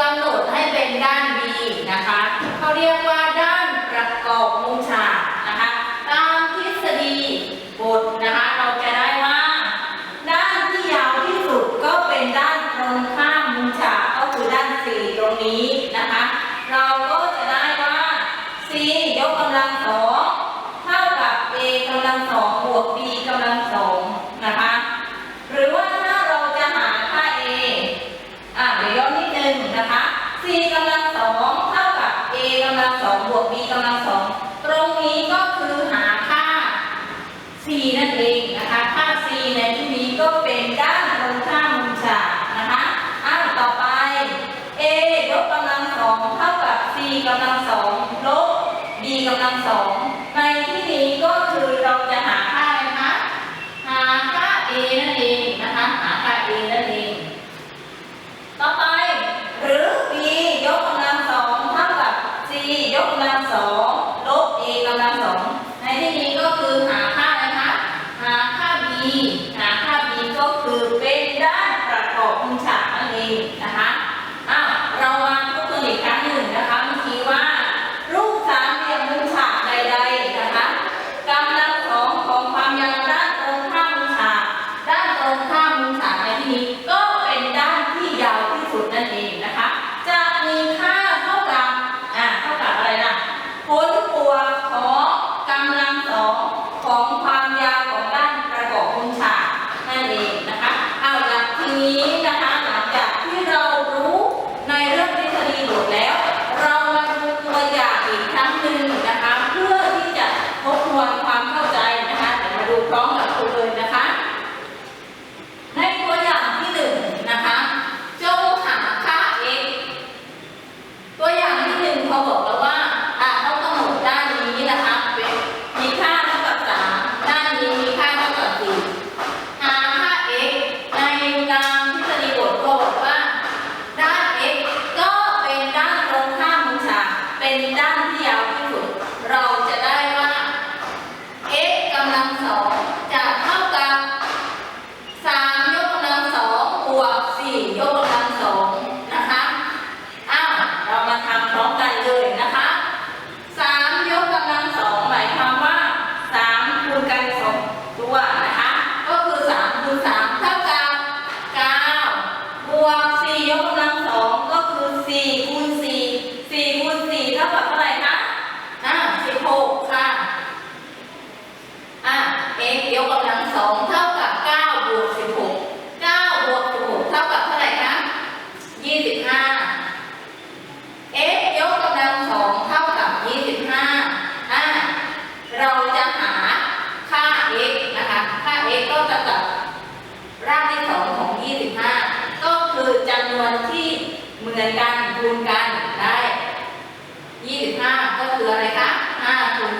กำหนดให้เป็นด้าน B นะคะเขาเรียกว่าด้านประกอบมุมฉากนะคะ ตามทฤษฎีบทนะคะ เราจะได้ว่า ด้านที่ยาวที่สุดก็เป็นด้านตรงข้ามมุมฉากก็คือด้าน C ตรงนี้นะคะ เราก็จะได้ว่า C ยกกำลังสอง 25 ก็คืออะไรคะ5คูณ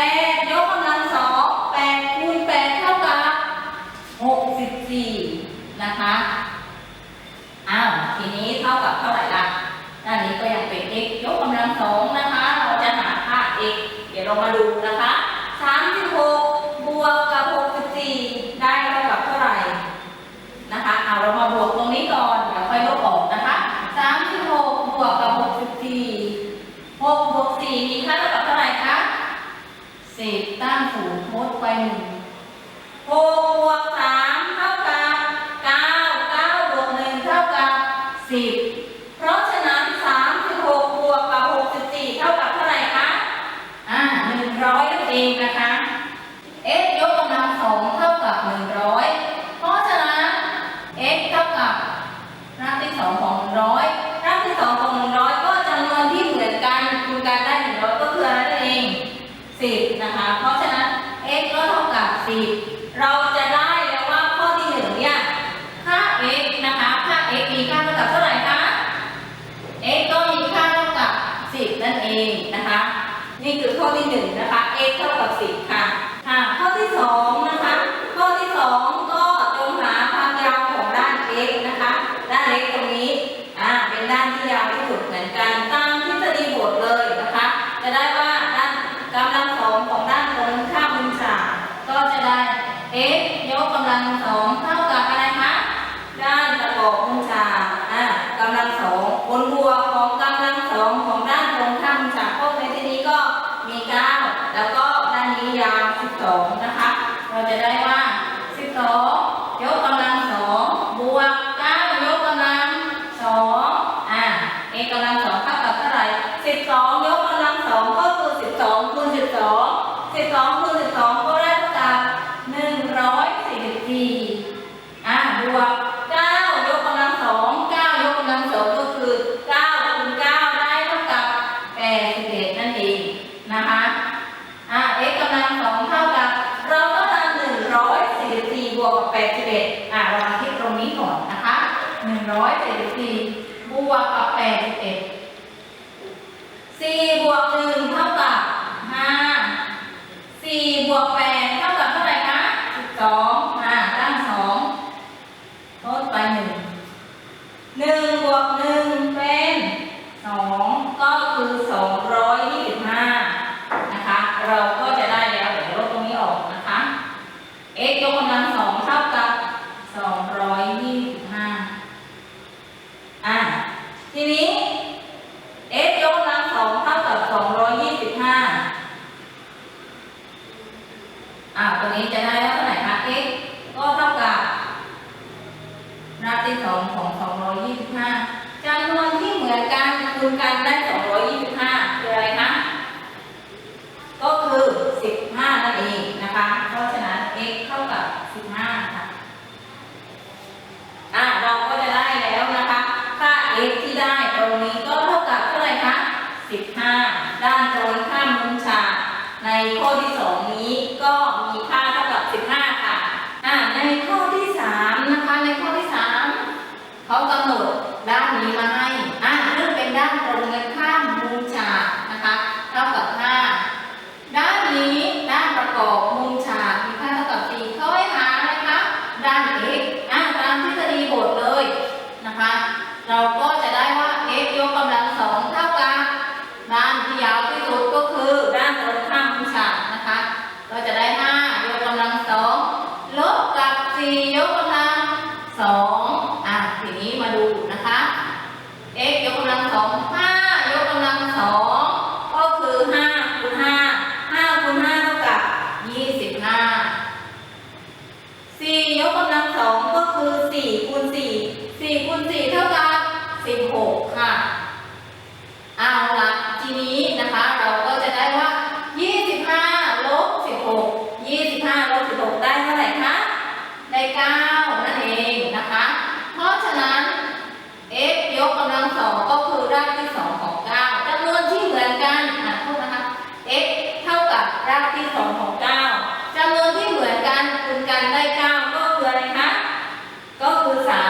8ยกกำลัง2 8คูณ8เท่ากับ64นะคะ อ้าว ทีนี้เท่ากับเท่าไหร่ละด้านนี้ก็ยังเป็น x ยกกำลัง2นะคะ เราจะหาค่า x เดี๋ยวเรามาดู 1นะคะ นี่คือข้อที่1นะคะ x เท่ากับ 10 ค่ะค่ะข้อที่2นะคะ ข้อที่ 2 ก็จงหาความยาวของด้าน x นะคะ ด้าน x ตรงนี้อ่าเป็นด้านที่ยาวที่สุดเหมือนกัน Okay. อ่าตัวนี้จะได้เท่าไหร่คะ x ก็เท่ากับรากที่สองของสองร้อยยี่สิบห้าจำนวนที่เหมือนกันคูณกันได้สองร้อยยี่สิบห้าคืออะไรคะ ก็คือสิบห้านั่นเองนะคะ เพราะฉะนั้น x เท่ากับสิบห้าค่ะ อ่าเราก็จะได้แล้วนะคะ ค่า x ที่ได้ตรงนี้ก็เท่ากับเท่าไหร่คะสิบห้าด้านตรง ในข้อที่ 2 นี้ก็มีค่าเท่ากับ 15 ค่ะอ่าในข้อที่ 3 นะคะ ในข้อที่ 3 เขากำหนดด้านนี้มาให้ pausa.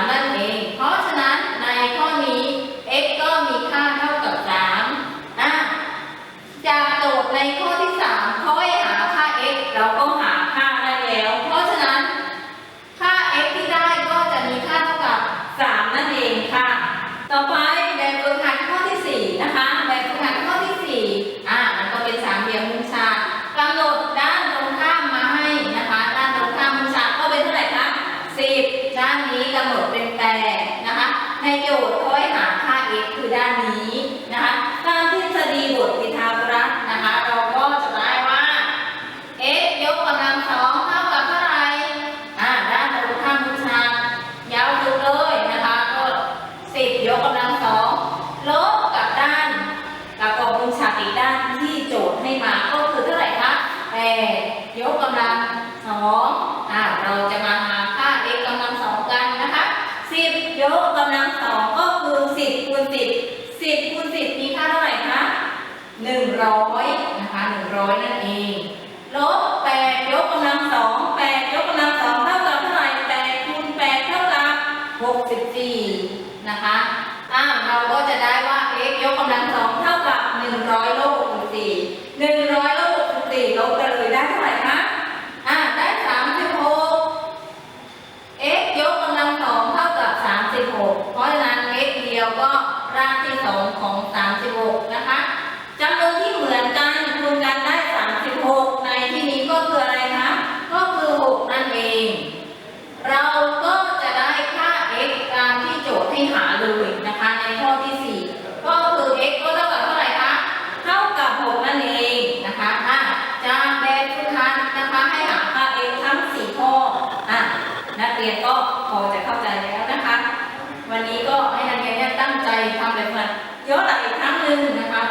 64 นะคะอ่าเราก็จะได้ว่า x ยกกำลังสองเท่ากับ 100ลบ64 100ลบ64ลบ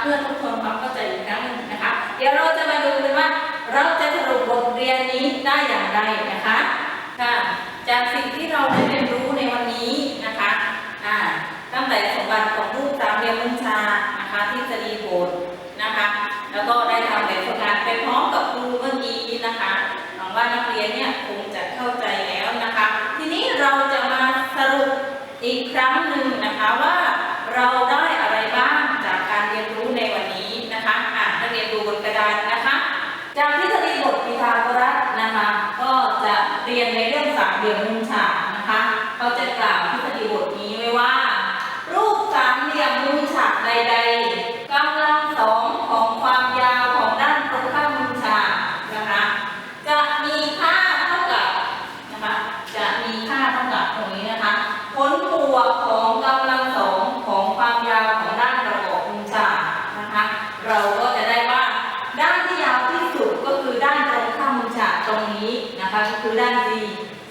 พื่อทบทวนความเข้าใจอีกครั้งหนึ่งนะคะ เดี๋ยวเราจะมาดูกันว่าเราจะสรุปบทเรียนนี้ได้อย่างไรนะคะค่ะจากสิ่งที่เราได้เรียนรู้ในวันนี้นะคะอ่าตั้งแต่สมบัติของรูปตามเรียมมุนชานะคะที่สฎีโบสนะคะ แล้วก็ได้ทำแบบฝึกงานไปพร้อมกับครูเมื่อกี้นะคะหวังว่านักเรียนเนี่ยคงจะเข้าใจแล้วนะคะ ทีนี้เราจะมาสรุปอีกครั้งหนึ่งนะคะว่าเราได้ ของกำลังสองของความยาวของด้านประกอบมุมฉากนะคะ เราก็จะได้ว่าด้านที่ยาวที่สุดก็คือด้านตรงข้ามมุมฉากตรงนี้นะคะก็คือด้าน c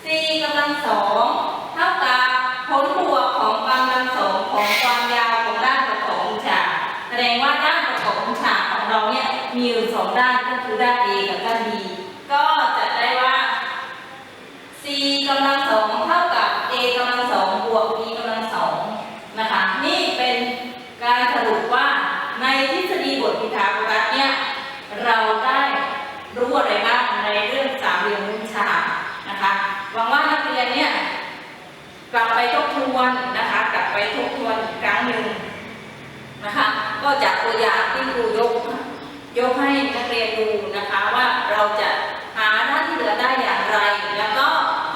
c กำลังสองเท่ากับผลบวกของกำลังสองของความยาวของด้านประกอบมุมฉากแสดงว่าด้านประกอบมุมฉากของเราเนี่ยมีอยู่สองด้านก็คือด้าน a กับด้าน b ก็จะได้ว่า c กำลังสองเท่ากับ a กำลังสองบวก b กำลังสองนะคะ นี่เป็นการสรุปว่าในทฤษฎีบทพีทาโกรัสเนี่ย เราได้รู้อะไรบ้างในเรื่องสามเหลี่ยมมุมฉากนะคะหวังว่านักเรียนเนี่ยกลับไปทบทวนนะคะ กลับไปทบทวนอีกครั้งหนึ่งนะคะ ก็จากตัวอย่างที่ครูยก ยกให้นักเรียน ดูนะคะว่าเราจะหาด้าที่เหลือได้อย่างไร แล้วก็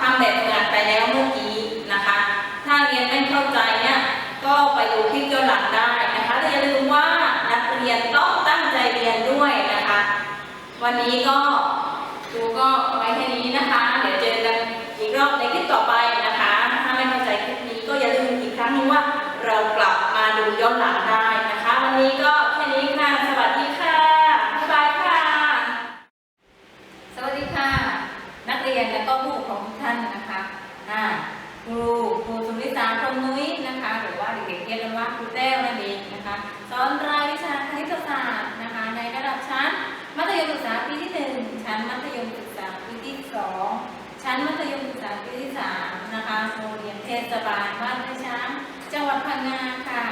ทำแบบงานไปแล้วเมื่อกี้นะคะ ถ้าเรียนไม่เข้าใจเนี่ยก็ไปดูคลิปย้อนหลังได้นะคะแต่อย่าลืมว่านักเรียนต้องตั้งใจเรียนด้วยนะคะ วันนี้ก็ครูก็ไว้แค่นี้นะคะ เดี๋ยวเจอกันอีกรอบในคลิปต่อไปนะคะ ถ้าไม่เข้าใจคลิปนี้ก็อย่าลืมอีกครั้งนึงว่าเรากลับมาดูย้อนหลังได้นะคะ วันนี้ก็แค่นี้ค่ะ สวัสดีค่ะ บ๊ายบายค่ะ สวัสดีค่ะ นักเรียนและก็ผู้ปกครองทุกท่านนะคะอ่า ครูครูสุนิสาพรหมนุ้ยนะคะ หรือว่าเด็กๆเรียกกันว่าครูแต้วนั่นเองนะคะสอนรายวิชาคณิตศาสตร์นะคะ ในระดับชั้น มัธยมศึกษาปีที่หนึ่งชั้นมัธยมศึกษาปีที่สองชั้นมัธยมศึกษาปีที่สามนะคะโรงเรียนเทศบาลบ้านไร่ช้างจังหวัดพังงาค่ะ